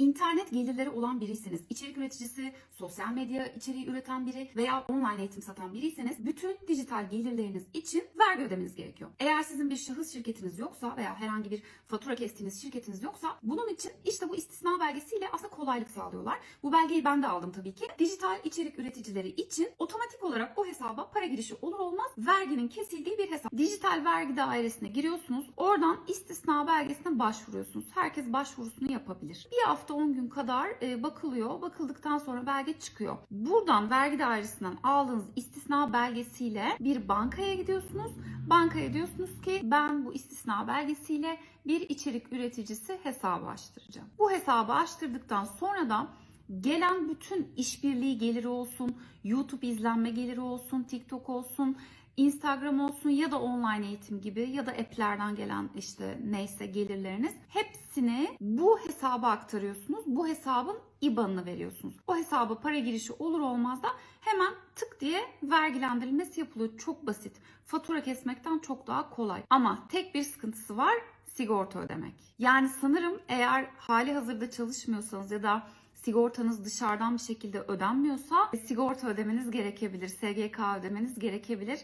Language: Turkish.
internet gelirleri olan biriyseniz, içerik üreticisi, sosyal medya içeriği üreten biri veya online eğitim satan biriyseniz bütün dijital gelirleriniz için vergi ödemeniz gerekiyor. Eğer sizin bir şahıs şirketiniz yoksa veya herhangi bir fatura kestiğiniz şirketiniz yoksa bunun için işte bu istisna belgesiyle aslında kolaylık sağlıyorlar. Bu belgeyi ben de aldım tabii ki. Dijital içerik üreticileri için otomatik olarak o hesaba para girişi olur olmaz verginin kesildiği bir hesap. Dijital vergi dairesine giriyorsunuz. Oradan istisna belgesine başvuruyorsunuz. Herkes başvurusunu yapabilir. Bir hafta 10 gün kadar e, bakılıyor. Bakıldıktan sonra belge çıkıyor. Buradan vergi dairesinden aldığınız istisna belgesiyle bir bankaya gidiyorsunuz. Bankaya diyorsunuz ki ben bu istisna belgesiyle bir içerik üreticisi hesabı açtıracağım. Bu hesabı açtırdıktan sonra da gelen bütün işbirliği geliri olsun, YouTube izlenme geliri olsun, TikTok olsun, Instagram olsun ya da online eğitim gibi ya da app'lerden gelen işte neyse gelirleriniz hepsini bu hesaba aktarıyorsunuz. Bu hesabın IBAN'ını veriyorsunuz. O hesaba para girişi olur olmaz da hemen diye vergilendirilmesi yapılıyor. Çok basit. Fatura kesmekten çok daha kolay. Ama tek bir sıkıntısı var sigorta ödemek. Yani sanırım eğer hali hazırda çalışmıyorsanız ya da sigortanız dışarıdan bir şekilde ödenmiyorsa sigorta ödemeniz gerekebilir. SGK ödemeniz gerekebilir.